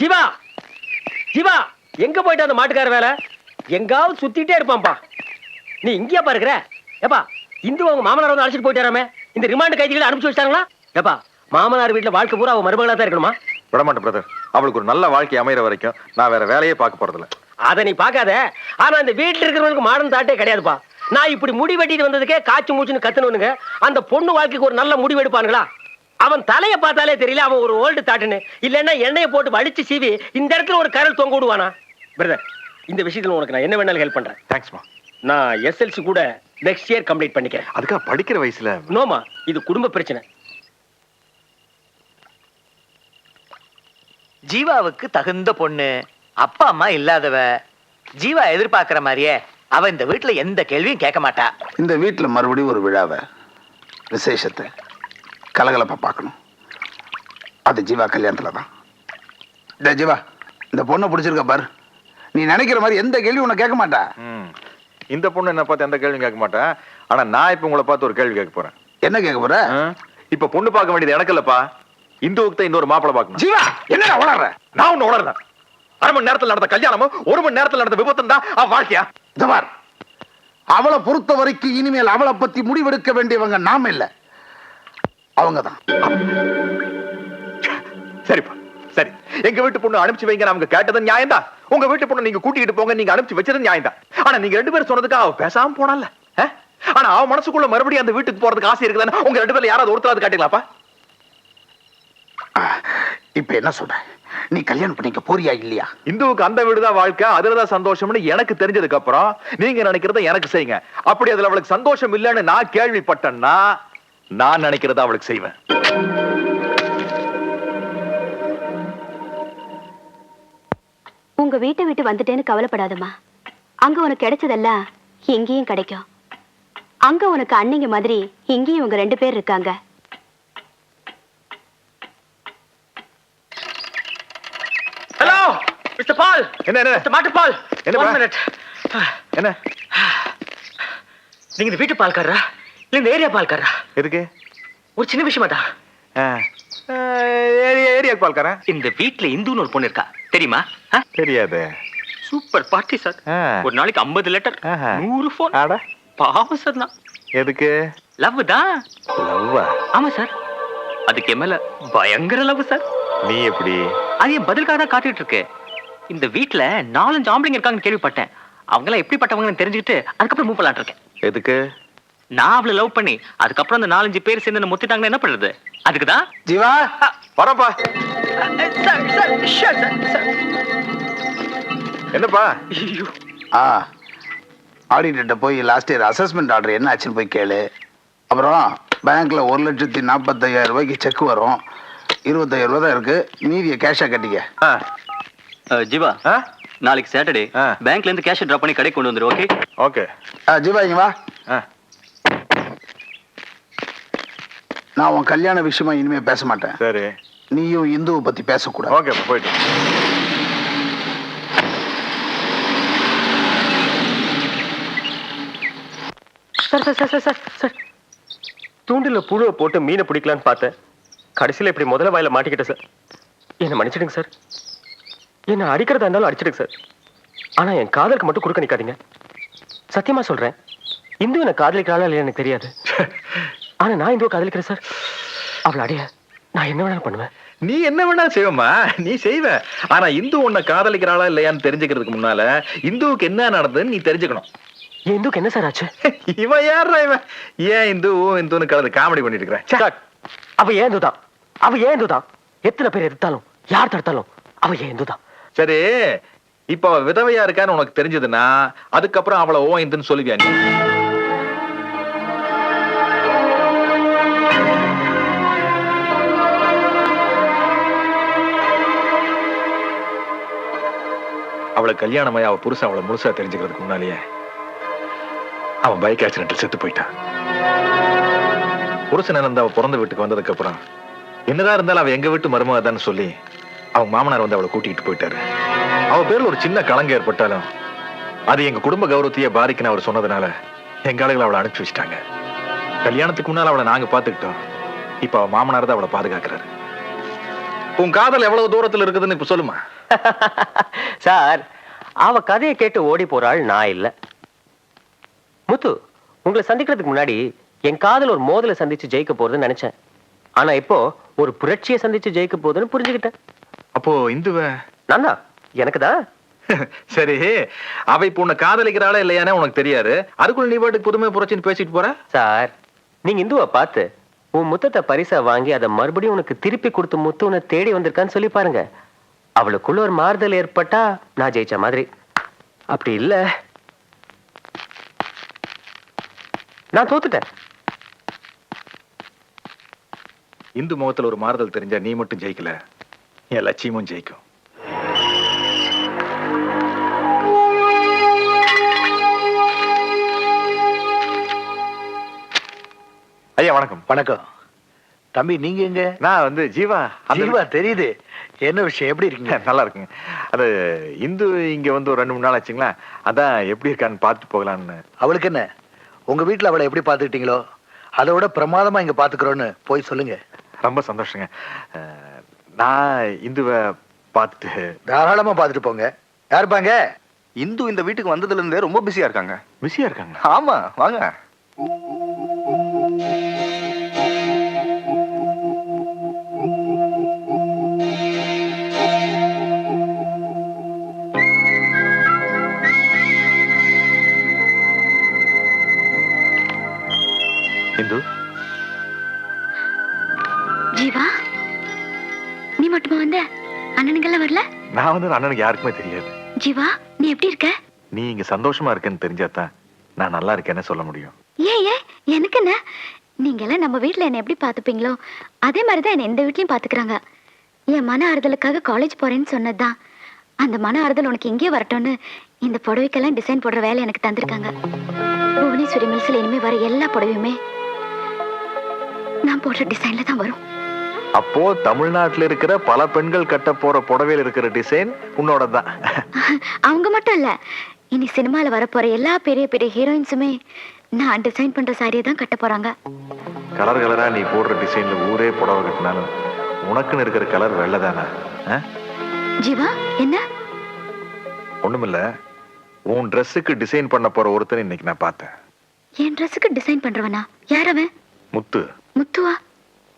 ஜீவா ஜீவா எங்க போயிட்டு அந்த மாட்டுக்கார வேலை? எங்காவது சுத்திட்டே இருப்பான்பா நீ இங்கேயா பாருக்கிற ஏப்பா இந்து அவங்க மாமனார் வந்து அழைச்சிட்டு போயிட்டாராமே இந்த ரிமாண்ட் கைதிகளை அனுப்பிச்சு வச்சிட்டாங்களா? ஏப்பா மாமனார் வீட்டுல வாழ்க்கை பூரா அவ மருமகளா தான் இருக்கணுமா? விடமாட்டேன் பிரதர் அவளுக்கு ஒரு நல்ல வாழ்க்கை அமையிற வரைக்கும் நான் வேற வேலையே பார்க்க போறதில்ல. அதை நீ பார்க்காத. ஆனா இந்த வீட்டுல இருக்கிறவங்களுக்கு மாடர்ன் தாட்டே கிடையாதுப்பா. நான் இப்படி முடி வெட்டிட்டு வந்ததுக்கே காய்ச்சி மூச்சுன்னு கத்துனவனுங்க. அந்த பொண்ணு வாழ்க்கைக்கு ஒரு நல்ல முடிவு எடுப்பானுங்களா? அவன் தலையை பார்த்தாலே தெரியல அவன் ஒரு ஓல்டு தாட்டுன்னு. இல்லைன்னா எண்ணெயை போட்டு வலிச்சு சீவி இந்த இடத்துல ஒரு கரல் தொங்க விடுவானா? பிரதர் இந்த விஷயத்துல உனக்கு நான் என்ன வேணாலும் ஹெல்ப் பண்றேன். தேங்க்ஸ்மா நான் எஸ்எல்சி கூட நெக்ஸ்ட் இயர் கம்ப்ளீட் பண்ணிக்கிறேன். அதுக்காக படிக்கிற வயசுல. நோமா இது குடும்ப பிரச்சனை. ஜீவாவுக்கு தகுந்த பொண்ணு அப்பா அம்மா இல்லாதவ ஜீவா எதிர்பார்க்கிற மாதிரியே அவ இந்த வீட்டுல எந்த கேள்வியும் கேட்க மாட்டா. இந்த வீட்டில் மறுபடியும் ஒரு விழாவை விசேஷத்தை. கலகலப்பா பார்க்கணும். அது ஜீவா கல்யாணத்தில் தான் டேய் ஜீவா இந்த பொண்ணை பிடிச்சிருக்க பாரு. நீ நினைக்கிற மாதிரி எந்த கேள்வியும் உன்னை கேட்க மாட்டா. இந்த பொண்ணு என்ன பார்த்து எந்த கேள்வியும் கேட்க மாட்டேன் ஆனா நான் இப்ப உங்களை பார்த்து ஒரு கேள்வி கேட்க போறேன். என்ன கேட்க போற? இப்ப பொண்ணு பார்க்க வேண்டியது எனக்கு இல்லப்பா. இந்துவுக்கு தான் இன்னொரு மாப்பிளை பார்க்கணும். ஜீவா என்னடா உணர்ற நான் ஒண்ணு உணர்றேன் அரை மணி நேரத்துல நடந்த கல்யாணமும் ஒரு மணி நேரத்துல நடந்த விபத்தும் தான் அவன் வாழ்க்கையா? இந்த பார். அவளை பொறுத்த வரைக்கும் இனிமேல் அவளை பத்தி முடிவெடுக்க வேண்டியவங்க நாம இல்ல. அவங்க தான் சரிப்பா சரி. எங்க வீட்டு பொண்ணு அனுப்பிச்சு வைங்க அவங்க கேட்டது நியாயம் தான் உங்க வீட்டு பொண்ணு நீங்க கூட்டிட்டு போங்க நீங்க அனுப்பிச்சு வச்சது நியாயம் தான் ஆனா நீங்க ரெண்டு பேரும் சொன்னதுக்கு அவ பேசாம போனால ஆனா அவ மனசுக்குள்ள மறுபடியும் அந்த வீட்டுக்கு போறதுக்கு ஆசை இருக்குதானே? உங்க ரெண்டு பேர்ல யாராவது ஒருத்தராது காட்டுங்களாப்பா? இப்ப என்ன சொல்ற? நீ கல்யாணம் பண்ணிக்க போறியா இல்லையா? இந்துவுக்கு அந்த வீடுதான் வாழ்க்கை அதுலதான் சந்தோஷம்னு எனக்கு தெரிஞ்சதுக்கு அப்புறம் நீங்க நினைக்கிறத எனக்கு செய்யுங்க. அப்படி அதுல அவளுக்கு சந்தோஷம் இல்லைன்னு நான் கேள்விப்பட்டேன்னா நான் நினைக்கிறத அவளுக்கு செய்வேன். உங்க வீட்டை விட்டு வந்துட்டேன்னு கவலைப்படாதம்மா. அங்க உனக்கு கிடைச்சதெல்லாம் எங்கேயும் கிடைக்கும். அங்க உனக்கு அன்னைங்க மாதிரி இங்கேயும் இவங்க ரெண்டு பேர் இருக்காங்க. ஹலோ மிஸ்டர் பால் என்ன என்ன? மிஸ்டர் மாட்டு பால் என்ன One பா? minute. என்ன? நீங்க இந்த வீட்டு பால்காரரா? இல்ல இந்த ஏரியா பால்காரரா? எதுக்கு? ஒரு சின்ன விஷயமா தான் ஆ. ஆ, ஏரியா பால்காரன்? இந்த வீட்ல இந்துன்னு ஒரு பொண்ணு இருக்கா. தெரியுமா? தெரியாது. Super party sir. ஒரு நாளைக்கு 50 லெட்டர். நூறு போன் பாவம் சார் தான். எதுக்கு? லவ் தான். லவ்வா ஆமா சார் அதுக்கு மேல பயங்கர லவ் சார் நீ எப்படி? அது என் பதிலுக்காக தான் காத்துட்டு இருக்கு. இந்த வீட்ல நாலஞ்சு ஆம்பளைங்க இருக்காங்கன்னு கேள்விப்பட்டேன். அவங்க எல்லாம் எப்படிப்பட்டவங்கன்னு தெரிஞ்சுக்கிட்டு அதுக்கப்புறம் மூவ் பண்ணலாம்னு இருக்கேன். எதுக்கு? நான் அவளை லவ் பண்ணி அதுக்கப்புறம் அந்த நாலஞ்சு பேர் சேர்ந்து என்ன முத்திட்டாங்கன்னா என்ன பண்றது? அதுக்கு தான் ஜீவா வரப்பா என்னப்பா? ஐயோ. ஆ ஆடிட்டர்கிட்ட போய் லாஸ்ட் இயர் அசஸ்மெண்ட் ஆர்டர் என்ன ஆச்சுன்னு போய் கேளு. அப்புறம் பேங்க்ல ஒரு லட்சத்தி நாற்பத்தையாயிரம் ரூபாய்க்கு செக் வரும். இருபத்தாயிரம் ரூபா தான் இருக்கு. மீதியை கேஷா கட்டிக்க. ஆ, ஜீவா ஆ, நாளைக்கு சாட்டர்டே ஆ. பேங்க்ல இருந்து கேஷ் டிராப் பண்ணி கடைக்கு கொண்டு வந்துரு ஓகே ஓகே. ஆ, ஜீவா இங்க வா ஆ, நான் உன் கல்யாண விஷயமா இனிமே பேச மாட்டேன். சரி. நீயும் இந்துவை பத்தி பேசக்கூடாது. ஓகே போயிட்டு sir sir sir sir sir தூண்டில புழுவை போட்டு மீனை பிடிக்கலான்னு பார்த்தேன். கடைசியில் இப்படி முதல்ல வாயில மாட்டிக்கிட்டேன் சார். என்னை மன்னிச்சிடுங்க சார். என்னை அடிக்கிறதா இருந்தாலும் அடிச்சிடுங்க சார். ஆனா என் காதலுக்கு மட்டும் குறுக்க நிக்காதீங்க. சத்தியமா சொல்றேன். இந்து என்ன காதலிக்கிறாளா இல்லையா எனக்கு தெரியாது. ஆனா நான் இந்துவை காதலிக்கிறேன் சார். அவளை அடைய நான் என்ன வேணாலும் பண்ணுவேன். நீ என்ன வேணா செய்வமா நீ செய்வ. ஆனா இந்து உன்னை காதலிக்கிறாளா இல்லையான்னு தெரிஞ்சுக்கிறதுக்கு முன்னால இந்துவுக்கு என்ன நடந்ததுன்னு நீ தெரிஞ்சுக்கணும். என் இந்துக்கு என்ன சார் ஆச்சு? இவன் யாரா இவன்? ஏன் இந்து ஓ இந்துன்னு கலந்து காமெடி பண்ணிட்டு இருக்கிறேன் அவ ஏன் இந்து தான் அவ ஏன் இந்து தான் எத்தனை பேர் எதிர்த்தாலும் யார் தடுத்தாலும் அவ ஏன் இந்து தான் சரி இப்ப அவ விதவையா இருக்கான்னு உனக்கு தெரிஞ்சதுன்னா அதுக்கப்புறம் அவளை ஓ இந்துன்னு சொல்லுவியா நீ? அவளை கல்யாணமாய் அவள் புருஷன் அவளை முழுசா தெரிஞ்சுக்கிறதுக்கு முன்னாலேயே அவன் பைக் ஆக்சிடென்ட்ல செத்து போயிட்டான். புருஷன் இருந்து அவள் பிறந்த வீட்டுக்கு வந்ததுக்கு அப்புறம் என்னதான் இருந்தாலும் அவள் எங்க வீட்டு மருமகதான்னு சொல்லி அவங்க மாமனார் வந்து அவளை கூட்டிகிட்டு போயிட்டாரு. அவ பேர்ல ஒரு சின்ன கலங்கம் ஏற்பட்டாலும் அது எங்க குடும்ப கௌரவத்தையே பாதிக்குன்னு அவர் சொன்னதுனால எங்க ஆளுகளை அவளை அனுப்பிச்சு வச்சிட்டாங்க. கல்யாணத்துக்கு முன்னால் அவளை நாங்க பாத்துக்கிட்டோம் இப்ப அவ மாமனார் தான் அவளை பாதுகாக்கிறாரு. உன் காதல் எவ்வளவு தூரத்துல இருக்குதுன்னு இப்ப சொல்லுமா? சார் அவ கதையை கேட்டு ஓடி போறாள் நான் இல்ல. முத்து உங்களை சந்திக்கிறதுக்கு முன்னாடி என் காதல் ஒரு மோதலை சந்திச்சு ஜெயிக்க போறதுன்னு நினைச்சேன். ஆனா இப்போ ஒரு புரட்சியை சந்திச்சு ஜெயிக்க போகுதுன்னு புரிஞ்சுக்கிட்டேன். அப்போ இந்துவ? நானா எனக்கு தான் சரி அவ இப்ப உன்னை காதலிக்கிறாளா இல்லையானே உனக்கு தெரியாது. அதுக்குள்ள நீ பாட்டுக்கு புதுமை புரட்சின்னு பேசிட்டு போற? சார் நீங்க இந்துவை பார்த்து உன் முத்தத்தை பரிசா வாங்கி அதை மறுபடியும் உனக்கு திருப்பி கொடுத்து முத்து உன்னை தேடி வந்திருக்கான்னு சொல்லி பாருங்க. அவளுக்குள்ள ஒரு மாறுதல் ஏற்பட்டா நான் ஜெயிச்ச மாதிரி. அப்படி இல்ல. நான் தோத்துட்டேன். இந்து முகத்துல ஒரு மாறுதல் தெரிஞ்சா நீ மட்டும் ஜெயிக்கல. என் லட்சியமும் ஜெயிக்கும். ஐயா வணக்கம். வணக்கம். தம்பி நீங்க எங்க? நான் வந்து ஜீவா. ஜீவா தெரியுது. என்ன விஷயம்? எப்படி இருக்கீங்க? நல்லா இருக்குங்க அது இந்து இங்க வந்து ஒரு ரெண்டு மூணு நாள் ஆச்சுங்களா? அதான் எப்படி இருக்கான்னு பார்த்து போகலான்னு. அவளுக்கு என்ன? உங்க வீட்டுல அவளை எப்படி பாத்துக்கிட்டீங்களோ அதை விட பிரமாதமா இங்க பாத்துக்கிறோன்னு போய் சொல்லுங்க. ரொம்ப சந்தோஷங்க. நான் இந்துவை பார்த்துட்டு தாராளமா பாத்துட்டு போங்க. யாருப்பாங்க இந்து இந்த வீட்டுக்கு வந்ததுல இருந்தே ரொம்ப பிஸியா இருக்காங்க. பிஸியா இருக்காங்க. ஆமா வாங்க. வந்து அண்ணனுக்கு யாருக்குமே தெரியாது. ஜீவா நீ எப்படி இருக்க? நீ இங்க சந்தோஷமா இருக்கேன்னு தெரிஞ்சாதான் நான் நல்லா இருக்கேன்னு சொல்ல முடியும். ஏன் ஏன்? எனக்கு என்ன நீங்க எல்லாம் நம்ம வீட்ல என்ன எப்படி பாத்துப்பீங்களோ அதே மாதிரி தான் என்ன எந்த வீட்லயும் பாத்துக்கிறாங்க என் மன ஆறுதலுக்காக காலேஜ் போறேன்னு சொன்னதுதான். அந்த மன ஆறுதல் உனக்கு இங்கே வரட்டும்னு இந்த புடவைக்கெல்லாம் டிசைன் போடுற வேலை எனக்கு தந்திருக்காங்க. புவனேஸ்வரி மில்ஸ்ல இனிமே வர எல்லா புடவையுமே நான் போடுற டிசைன்ல தான் வரும். அப்போ தமிழ்நாட்டுல இருக்கிற பல பெண்கள் கட்ட போற புடவையில் இருக்கிற டிசைன் உன்னோட தான். அவங்க மட்டும் இல்ல. இனி சினிமால வரப்போற எல்லா பெரிய பெரிய ஹீரோயின்ஸுமே நான் டிசைன் பண்ற சாரியை தான் கட்ட போறாங்க. கலர் கலரா நீ போடுற டிசைன்ல ஊரே புடவை கட்டினாலும் உனக்குன்னு இருக்கிற கலர் வெள்ளை தானே. ஜீவா என்ன? ஒண்ணுமில்ல. உன் ட்ரெஸ்ஸுக்கு டிசைன் பண்ண போற ஒருத்தனை இன்னைக்கு நான் பார்த்தேன். என் ட்ரெஸ்ஸுக்கு டிசைன் பண்றவனா? யார் அவன்? முத்து. முத்துவா?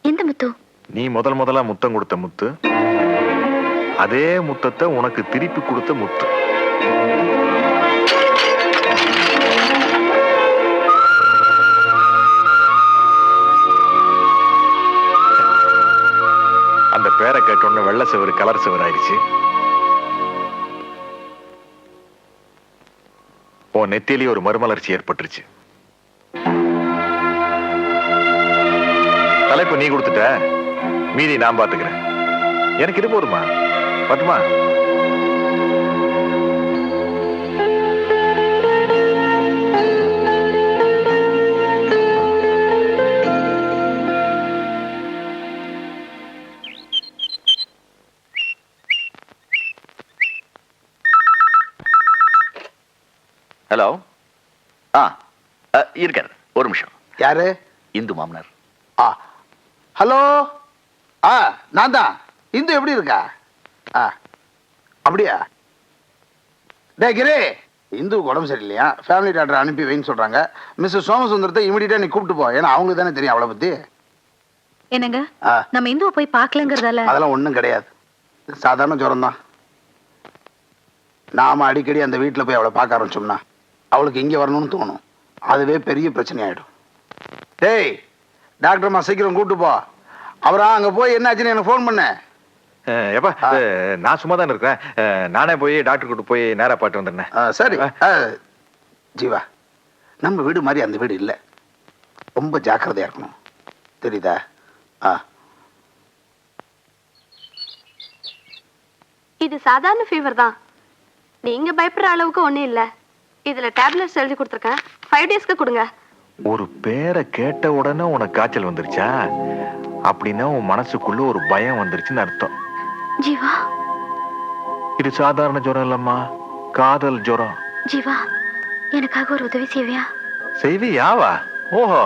எந்த முத்து? நீ முதல் முதலா முத்தம் கொடுத்த முத்து அதே முத்தத்தை உனக்கு திருப்பி கொடுத்த முத்து. அந்த பேரை கேட்டோன்னு வெள்ளை சிவர் கலர் சிவர் ஆயிடுச்சு. உன் நெத்திலேயே ஒரு மறுமலர்ச்சி ஏற்பட்டுருச்சு. தலைப்பு நீ கொடுத்துட்ட. மீதி நான் பாத்துக்கிறேன். எனக்கு இது போதுமா? பட்டுமா ஹலோ? ஆ இருக்காரு ஒரு நிமிஷம். யாரு? இந்து மாமனார். ஆ ஹலோ? ஆ நான் தான் இந்து எப்படி இருக்கா? ஆ அப்படியா? டே கிரே இந்துவுக்கு உடம்பு சரியில்லையா? ஃபேமிலி டாக்டர் அனுப்பி வைன்னு சொல்றாங்க. மிஸ்ஸஸ் சோமசுந்தரத்தை இமீடியட்டா நீ கூப்பிட்டு போ. ஏன்னா அவங்களுக்கு தானே தெரியும் அவளை பத்தி. என்னங்க? நம்ம இந்துவை போய் பார்க்கலங்கிறதால? அதெல்லாம் ஒன்றும் கிடையாது. சாதாரண ஜுரம் தான் நாம அடிக்கடி அந்த வீட்டில் போய் அவளை பார்க்க ஆரம்பிச்சோம்னா அவளுக்கு இங்கே வரணும்னு தோணும். அதுவே பெரிய பிரச்சனை ஆயிடும் டேய் டாக்டர்மா சீக்கிரம் கூப்பிட்டு போ. அவரா அங்கே போய் என்னாச்சுன்னு எனக்கு ஃபோன் பண்ண. எப்பா நான் சும்மா தான் இருக்கிறேன் நானே போய் டாக்டர் கூட்டு போய் நேரா பாட்டு வந்துடுறேன். சரி. ஜீவா நம்ம வீடு மாதிரி அந்த வீடு இல்லை. ரொம்ப ஜாக்கிரதையா இருக்கணும். தெரியுதா? ஆ. இது சாதாரண ஃபீவர் தான். நீங்க பயப்படுற அளவுக்கு ஒண்ணும் இல்ல. இதுல டேப்லெட்ஸ் எழுதி கொடுத்துருக்கேன். ஃபைவ் டேஸ்க்கு கொடுங்க. ஒரு பேரை கேட்ட உடனே உனக்கு காய்ச்சல் வந்துருச்சா? அப்படின்னா உன் மனசுக்குள்ள ஒரு பயம் வந்துருச்சுன்னு அர்த்தம். ஜீவா? இது சாதாரண ஜுரம் இல்லம்மா. காதல் ஜுரம். ஜீவா எனக்காக ஒரு உதவி செய்வியா? செய்தி யாவா ஓஹோ.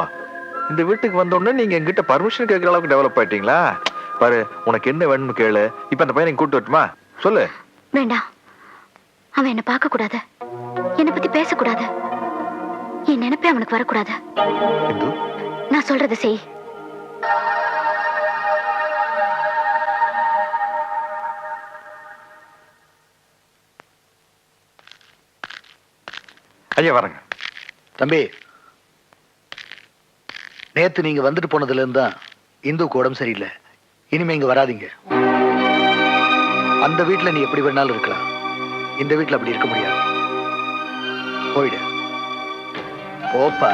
இந்த வீட்டுக்கு வந்த உடனே நீங்க எங்கிட்ட பர்மிஷன் கேட்கற அளவுக்கு டெவலப் ஆயிட்டீங்களா? பாரு உனக்கு என்ன வேணும்னு கேளு. இப்ப அந்த பையனை கூட்டு வரட்டுமா? சொல்லு. வேண்டாம் அவன் என்ன பார்க்க கூடாது என்னை பத்தி பேசக்கூடாது. என் நினைப்பே அவனுக்கு வரக்கூடாது. நான் சொல்றதை செய். ஐயா வரங்க. தம்பி நேத்து நீங்க வந்துட்டு போனதுல இருந்து தான் இந்துக்கு உடம்பு சரியில்லை. இனிமே இங்க வராதீங்க. அந்த வீட்டுல நீ எப்படி வேணாலும் இருக்கலாம். இந்த வீட்டுல அப்படி இருக்க முடியாது. போயிடு. போப்பா.